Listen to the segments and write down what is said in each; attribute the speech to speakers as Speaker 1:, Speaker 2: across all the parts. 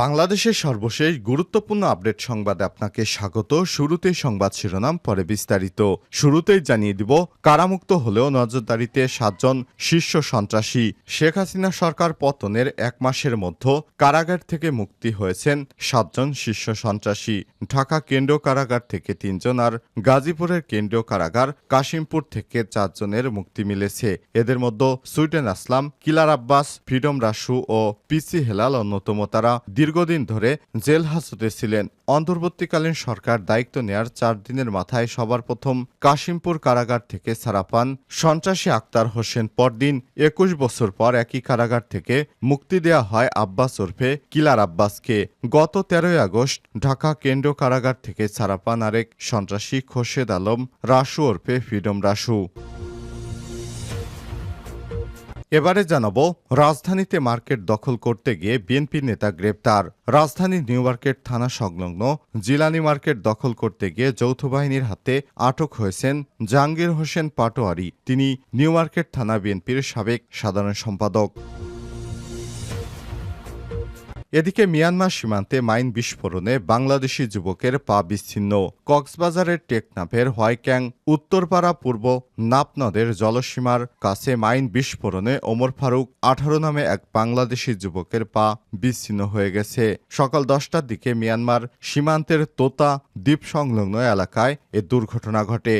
Speaker 1: বাংলাদেশের সর্বশেষ গুরুত্বপূর্ণ আপডেট সংবাদে আপনাকে স্বাগত। শুরুতে সংবাদ শিরোনাম, পরে বিস্তারিত। শুরুতেই জানিয়ে দিব, কারামুক্ত হলেও নজরদারিতে সাতজন শীর্ষ সন্ত্রাসী। শেখ হাসিনা সরকার পতনের এক মাসের মধ্যে কারাগার থেকে মুক্তি হয়েছেন সাতজন শীর্ষ সন্ত্রাসী। ঢাকা কেন্দ্রীয় কারাগার থেকে তিনজন আর গাজীপুরের কেন্দ্রীয় কারাগার কাশিমপুর থেকে চারজনের মুক্তি মিলেছে। এদের মধ্যে Sweden Aslam, killer Abbas, freedom Rasu ও পিসি হেলাল অন্যতম। তারা দীর্ঘদিন ধরে জেল হাজতে ছিলেন। অন্তর্বর্তীকালীন সরকার দায়িত্ব নেয়ার চার দিনের মাথায় সবার প্রথম কাশিমপুর কারাগার থেকে ছাড়া পান সন্ত্রাসী আক্তার হোসেন। পরদিন একুশ বছর পর একই কারাগার থেকে মুক্তি দেয়া হয় আব্বাস ওরফে কিলার আব্বাসকে। গত তেরোই আগস্ট ঢাকা কেন্দ্র কারাগার থেকে ছাড়া পান আরেক সন্ত্রাসী খোরশেদ আলম, রাসু ওরফে ফ্রিডম রাসু। এবারে জানাব, রাজধানীতে মার্কেট দখল করতে গিয়ে বিএনপি নেতা গ্রেপ্তার। রাজধানীর নিউ মার্কেট থানা সংলগ্ন জিলানি মার্কেট দখল করতে গিয়ে যৌথ বাহিনীর হাতে আটক হয়েছেন জাহাঙ্গীর হোসেন পাটোয়ারি। তিনি নিউ মার্কেট থানা বিএনপির সাবেক সাধারণ সম্পাদক। এদিকে মিয়ানমার সীমান্তে মাইন বিস্ফোরণে বাংলাদেশি যুবকের পা বিচ্ছিন্ন। কক্সবাজারের টেকনাফের হোয়াইক্যাং, উত্তরপাড়া পূর্ব নাপনদের জলসীমার কাছে মাইন বিস্ফোরণে ওমর ফারুক আঠারো নামে এক বাংলাদেশি যুবকের পা বিচ্ছিন্ন হয়ে গেছে। সকাল দশটার দিকে মিয়ানমার সীমান্তের তোতা দ্বীপ সংলগ্ন এলাকায় এ দুর্ঘটনা ঘটে।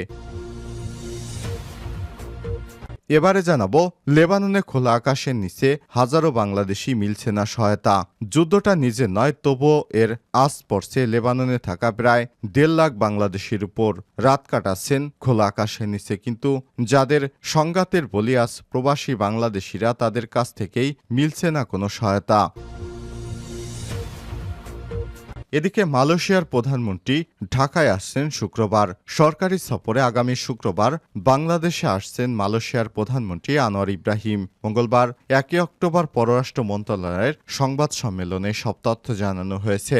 Speaker 1: এবারে জানাব, লেবাননে খোলা আকাশের নিচে হাজারো বাংলাদেশি মিলছে না সহায়তা। যুদ্ধটা নিজে নয়, তবুও এর আস পড়ছে লেবাননে থাকা প্রায় দেড় লাখ বাংলাদেশির উপর। রাত কাটাচ্ছেন খোলা আকাশের নিচে, কিন্তু যাদের সংঘাতের বলি আজ প্রবাসী বাংলাদেশিরা তাদের কাছ থেকেই মিলছে না কোনো সহায়তা। এদিকে মালয়েশিয়ার প্রধানমন্ত্রী ঢাকায় আসছেন শুক্রবার। সরকারি সফরে আগামী শুক্রবার বাংলাদেশে আসছেন মালয়েশিয়ার প্রধানমন্ত্রী আনোয়ার ইব্রাহিম। মঙ্গলবার একই অক্টোবর পররাষ্ট্র মন্ত্রণালয়ের সংবাদ সম্মেলনে সব তথ্য জানানো হয়েছে।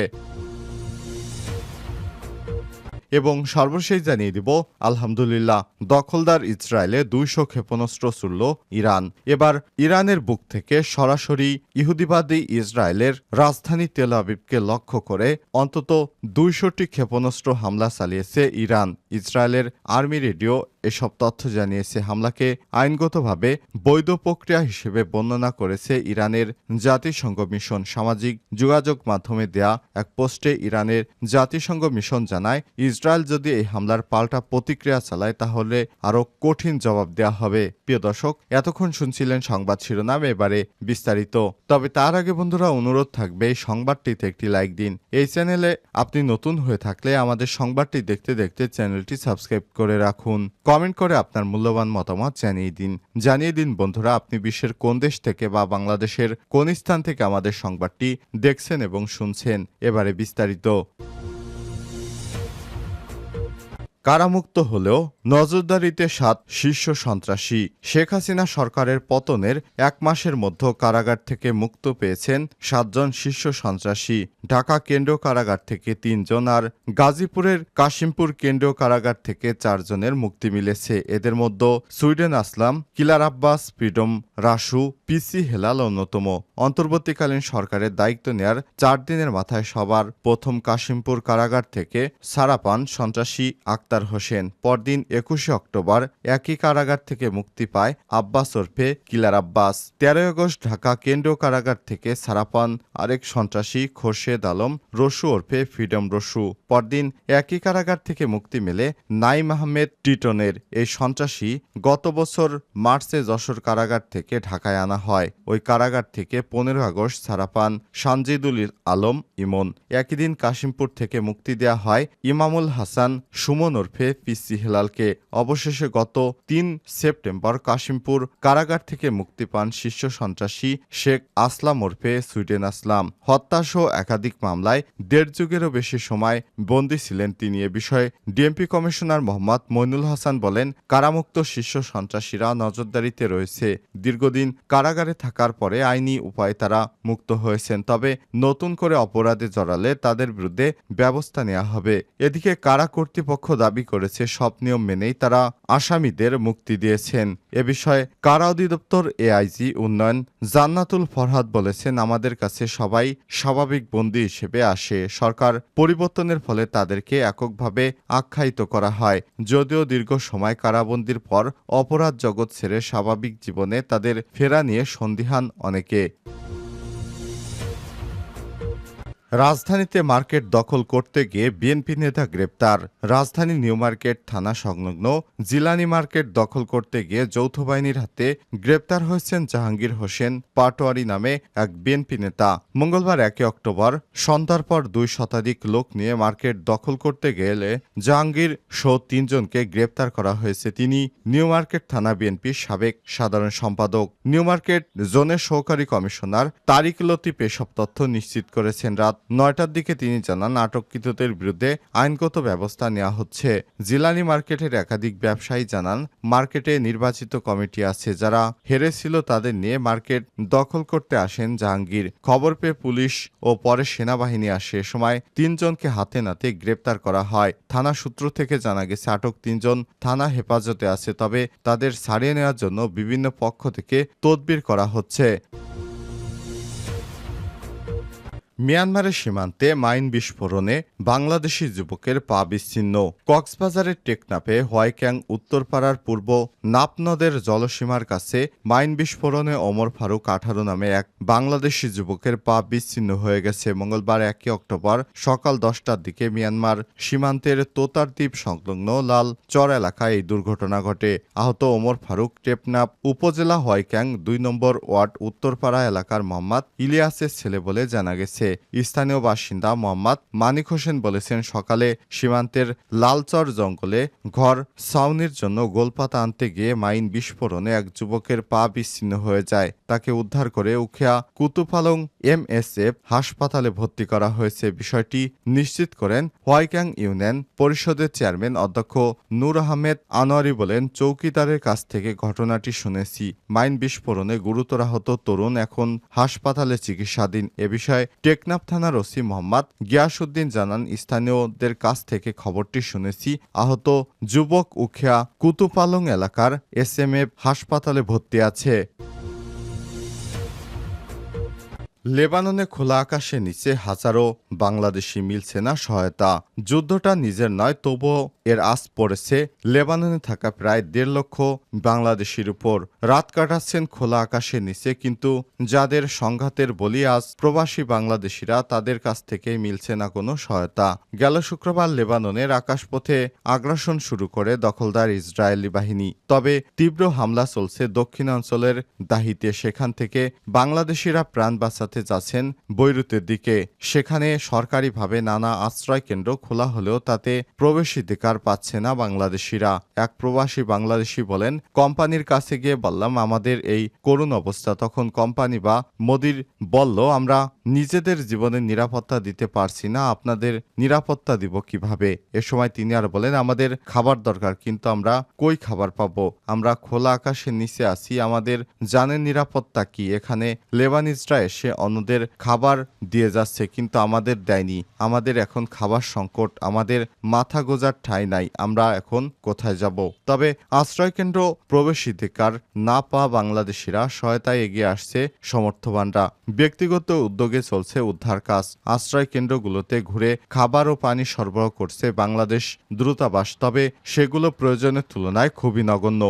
Speaker 1: এবং সর্বশেষ জানিয়ে দিব, আলহামদুলিল্লাহ, দখলদার ইসরায়েলে দুইশো ক্ষেপণাস্ত্র ছুড়ল ইরান। এবার ইরানের বুক থেকে সরাসরি ইহুদিবাদী ইসরায়েলের রাজধানী তেল আবিবকে লক্ষ্য করে অন্তত দুইশোটি ক্ষেপণাস্ত্র হামলা চালিয়েছে ইরান। ইসরায়েলের আর্মি রেডিও এসব তথ্য জানিয়েছে, হামলাকে আইনগতভাবে বৈধ প্রক্রিয়া হিসেবে বর্ণনা করেছে ইরানের জাতিসংঘ মিশন। সামাজিক যোগাযোগ মাধ্যমে দেয়া এক পোস্টে ইরানের জাতিসংঘ মিশন জানায় ইসরায়েল যদি এই হামলার পাল্টা প্রতিক্রিয়া চালায়, তাহলে আরও কঠিন জবাব দেওয়া হবে। প্রিয় দর্শক, এতক্ষণ শুনছিলেন সংবাদ শিরোনাম, এবারে বিস্তারিত। তবে তার আগে বন্ধুরা, অনুরোধ থাকবে এই সংবাদটিতে একটি লাইক দিন। এই চ্যানেলে আপনি নতুন হয়ে থাকলে আমাদের সংবাদটি দেখতে দেখতে চ্যানেলটি সাবস্ক্রাইব করে রাখুন। কমেন্ট করে আপনার মূল্যবান মতামত জানিয়ে দিন। জানিয়ে দিন, বন্ধুরা, আপনি বিশ্বের কোন দেশ থেকে বা বাংলাদেশের কোন স্থান থেকে আমাদের সংবাদটি দেখছেন এবং শুনছেন। এবারে বিস্তারিত। কারামুক্ত হলেও নজরদারিতে সাত শীর্ষ সন্ত্রাসী। শেখ হাসিনা সরকারের পতনের এক মাসের মধ্যে কারাগার থেকে মুক্ত পেয়েছেন সাতজন শীর্ষ সন্ত্রাসী। ঢাকা কেন্দ্রীয় কারাগার থেকে তিনজন আর গাজীপুরের কাশিমপুর কেন্দ্রীয় কারাগার থেকে চারজনের মুক্তি মিলেছে। এদের মধ্যে Sweden Aslam, killer Abbas, freedom Rasu, পিসি হেলাল অন্যতম। অন্তর্বর্তীকালীন সরকারের দায়িত্ব নেয়ার চার দিনের মাথায় সবার প্রথম কাশিমপুর কারাগার থেকে সারা পান সন্ত্রাসী আক্তার হোসেন। পরদিন একুশে অক্টোবর একই কারাগার থেকে মুক্তি পায় আব্বাস ওরফে কিলার আব্বাস। তেরোই আগস্ট ঢাকা কেন্দ্রীয় কারাগার থেকে সারা পান আরেক সন্ত্রাসী খোরশেদ আলম, রসু ওরফে ফ্রিডম রসু। পরদিন একই কারাগার থেকে মুক্তি মেলে নাইম আহমেদ টিটনের। এই সন্ত্রাসী গত বছর মার্চে যশোর কারাগার থেকে ঢাকায় আনা হয়। ওই কারাগার থেকে পনেরো আগস্ট ছাড়া পান সানজিদুল আলম ইমন। একই দিন কাশিমপুর থেকে মুক্তি দেয়া হয় ইমামুল হাসান, সুমন ওরফে পিসি হেলালকে অবশেষে গত তিন সেপ্টেম্বর কাশিমপুর কারাগার থেকে মুক্তি পান শীর্ষ সন্ত্রাসী শেখ আসলাম ওরফে সুইডেন আসলাম। হত্যাসহ একাধিক মামলায় দেড় যুগেরও বেশি সময় বন্দী ছিলেন তিনি। এ বিষয়ে ডিএমপি কমিশনার মোহাম্মদ মইনুল হাসান বলেন, কারামুক্ত শীর্ষ সন্ত্রাসীরা নজরদারিতে রয়েছে। দীর্ঘদিন কারাগারে থাকার পরে আইনি উপায়ে তারা মুক্ত হয়েছেন, তবে নতুন করে অপরাধে জড়ালে তাদের বিরুদ্ধে ব্যবস্থা নেওয়া হবে। এদিকে কারা কর্তৃপক্ষ দাবি করেছে, সব নিয়ম মেনেই তারা আসামিদের মুক্তি দিয়েছেন। এ বিষয়ে কারা অধিদপ্তর, এআইজি, উন্নয়ন, জান্নাতুল ফরহাদ বলেছেন, আমাদের কাছে সবাই স্বাভাবিক বন্দী হিসেবে আসে। সরকার পরিবর্তনের ফলে তাদেরকে এককভাবে আখ্যায়িত করা হয়। যদিও দীর্ঘ সময় কারাবন্দির পর অপরাধ জগৎ ছেড়ে স্বাভাবিক জীবনে তাদের ফেরা নিয়ে সন্দিহান অনেকে। রাজধানীতে মার্কেট দখল করতে গিয়ে বিএনপি নেতা গ্রেপ্তার। রাজধানী নিউ মার্কেট থানা সংলগ্ন জিলানি মার্কেট দখল করতে গিয়ে যৌথ বাহিনীর হাতে গ্রেপ্তার হয়েছেন জাহাঙ্গীর হোসেন পাটোয়ারি নামে এক বিএনপি নেতা। মঙ্গলবার একে অক্টোবর সন্ধ্যার পর দুই শতাধিক লোক নিয়ে মার্কেট দখল করতে গেলে জাহাঙ্গীর সহ তিনজনকে গ্রেপ্তার করা হয়েছে। তিনি নিউ মার্কেট থানা বিএনপির সাবেক সাধারণ সম্পাদক। নিউ মার্কেট জোনের সহকারী কমিশনার তারিক লতিফ এসব তথ্য নিশ্চিত করেছেন। রাত নয়টার দিকে তিনি জানান, আটককৃতদের বিরুদ্ধে আইনগত ব্যবস্থা নেওয়া হচ্ছে। জিলানি মার্কেটের একাধিক ব্যবসায়ী জানান, মার্কেটে নির্বাচিত কমিটি আছে যারা হেরেছিল তাদের নিয়ে মার্কেট দখল করতে আসেন জাহাঙ্গীর। খবর পেয়ে পুলিশ ও পরে সেনাবাহিনী আসে। সময় তিনজনকে হাতে নাতে গ্রেপ্তার করা হয়। থানা সূত্র থেকে জানা গেছে, আটক তিনজন থানা হেফাজতে আছে, তবে তাদের ছাড়িয়ে নেওয়ার জন্য বিভিন্ন পক্ষ থেকে তদবির করা হচ্ছে। মিয়ানমারের সীমান্তে মাইন বিস্ফোরণে বাংলাদেশি যুবকের পা বিচ্ছিন্ন। কক্সবাজারের টেকনাপে হোয়াইক্যাং উত্তরপাড়ার পূর্ব নাপ নদের জলসীমার কাছে মাইন বিস্ফোরণে ওমর ফারুক আঠারো নামে এক বাংলাদেশি যুবকের পা বিচ্ছিন্ন হয়ে গেছে। মঙ্গলবার একই অক্টোবর সকাল দশটার দিকে মিয়ানমার সীমান্তের তোতার দ্বীপ সংলগ্ন লাল চর এলাকায় এই দুর্ঘটনা ঘটে। আহত ওমর ফারুক টেপনাপ উপজেলা হোয়াইক্যাং দুই নম্বর ওয়ার্ড উত্তরপাড়া এলাকার মোহাম্মদ ইলিয়াসের ছেলে বলে জানা গেছে। স্থানীয় বাসিন্দা মোহাম্মদ মানিক হোসেন বলেছেন, সকালে সীমান্তের লালচর জঙ্গলে ঘর ছাউনির জন্য গোলপাতা আনতে গিয়ে মাইন বিস্ফোরণে এক যুবকের পা বিচ্ছিন্ন হয়ে যায়। তাকে উদ্ধার করে উখিয়া কুতুপালং এমএসএফ হাসপাতালে ভর্তি করা হয়েছে। বিষয়টি নিশ্চিত করেন হোয়াইক্যাং ইউনিয়ন পরিষদের চেয়ারম্যান অধ্যক্ষ নূর আহমেদ আনোয়ারি বলেন, চৌকিদারের কাছ থেকে ঘটনাটি শুনেছি। মাইন বিস্ফোরণে গুরুতর আহত তরুণ এখন হাসপাতালে চিকিৎসাধীন। এ বিষয়ে টেকনাফ থানার ওসি মোহাম্মদ গিয়াসুদ্দিন জানান, স্থানীয়দের কাছ থেকে খবরটি শুনেছি। আহত যুবক উখিয়া কুতুপালং এলাকার এস এম এফ হাসপাতালে ভর্তি আছে। লেবাননে খোলা আকাশের নিচে হাজারো বাংলাদেশি মিলছে না সহায়তা। যুদ্ধটা নিজের নয়, তবুও এর আস পড়েছে। লেবাননে থাকা প্রায় দেড় লক্ষ বাংলাদেশির উপর। রাত কাটাচ্ছেন খোলা আকাশের নিচে, কিন্তু যাদের সংঘাতের বলি আজ প্রবাসী বাংলাদেশিরা তাদের কাছ থেকে মিলছে না কোনো সহায়তা। গেল শুক্রবার লেবাননের আকাশপথে আগ্রাসন শুরু করে দখলদার ইসরায়েলি বাহিনী। তবে তীব্র হামলা চলছে দক্ষিণাঞ্চলের দাহিতে। সেখান থেকে বাংলাদেশিরা প্রাণ বাঁচাতে যাচ্ছেন বৈরুতের দিকে। সেখানে সরকারিভাবে নানা আশ্রয় কেন্দ্র খোলা হলেও তাতে প্রবেশাধিকার পাচ্ছে না বাংলাদেশিরা। এক প্রবাসী বাংলাদেশি বলেন, কোম্পানির কাছে গিয়ে বললাম, আমাদের এই করুণ অবস্থা। তখন কোম্পানি বা মোদির বলল, আমরা নিজেদের জীবনের নিরাপত্তা দিতে পারছি না, আপনাদের নিরাপত্তা দিব কীভাবে? এ সময় তিনি আর বলেন, আমাদের খাবার দরকার, কিন্তু আমরা কই খাবার পাব? আমরা খোলা আকাশের নিচে আছি, আমাদের জানের নিরাপত্তা কি? এখানে লেবানিজরা এসে অন্যদের খাবার দিয়ে যাচ্ছে, কিন্তু আমাদের দেয়নি। আমাদের এখন খাবার সংকট, আমাদের মাথা গোজার ঠাঁই নাই, আমরা এখন কোথায় যাব? তবে আশ্রয়কেন্দ্র প্রবেশাধিকার না পাওয়া বাংলাদেশিরা সহায়তায় এগিয়ে আসছে সমর্থবানরা ব্যক্তিগত উদ্যোগে চলছে উদ্ধার কাজ। আশ্রয় কেন্দ্রগুলোতে ঘুরে খাবার ও পানি সরবরাহ করছে বাংলাদেশ দ্রুতাবাস তবে সেগুলো প্রয়োজনের তুলনায় খুবই নগণ্য।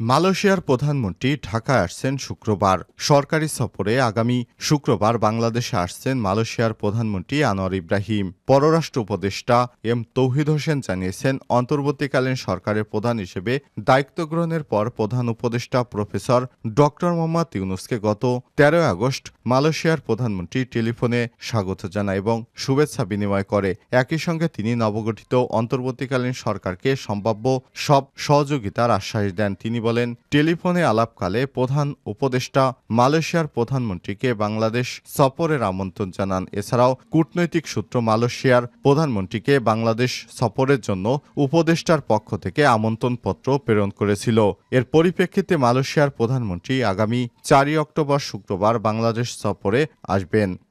Speaker 1: মালয়েশিয়ার প্রধানমন্ত্রী ঢাকায় আসছেন শুক্রবার। সরকারি সফরে আগামী শুক্রবার বাংলাদেশে আসছেন মালয়েশিয়ার প্রধানমন্ত্রী আনোয়ার ইব্রাহিম। পররাষ্ট্র উপদেষ্টা এম তৌহিদ হোসেন জানিয়েছেন, অন্তর্বর্তীকালীন সরকারের প্রধান হিসেবে দায়িত্ব গ্রহণের পর প্রধান উপদেষ্টা প্রফেসর ডক্টর মোহাম্মদ ইউনুসকে গত তেরোই আগস্ট মালয়েশিয়ার প্রধানমন্ত্রী টেলিফোনে স্বাগত জানায় এবং শুভেচ্ছা বিনিময় করে। একই সঙ্গে তিনি নবগঠিত অন্তর্বর্তীকালীন সরকারকে সম্ভাব্য সব সহযোগিতার আশ্বাস দেন। তিনি বলেন, টেলিফোনে আলাপকালে প্রধান উপদেষ্টা মালয়েশিয়ার প্রধানমন্ত্রীকে বাংলাদেশ সফরের আমন্ত্রণ জানান। এছাড়াও কূটনৈতিক সূত্র মালয়েশিয়ার প্রধানমন্ত্রীকে বাংলাদেশ সফরের জন্য উপদেষ্টার পক্ষ থেকে আমন্ত্রণপত্র প্রেরণ করেছিল। এর পরিপ্রেক্ষিতে মালয়েশিয়ার প্রধানমন্ত্রী আগামী চারই অক্টোবর শুক্রবার বাংলাদেশ সফরে আসবেন।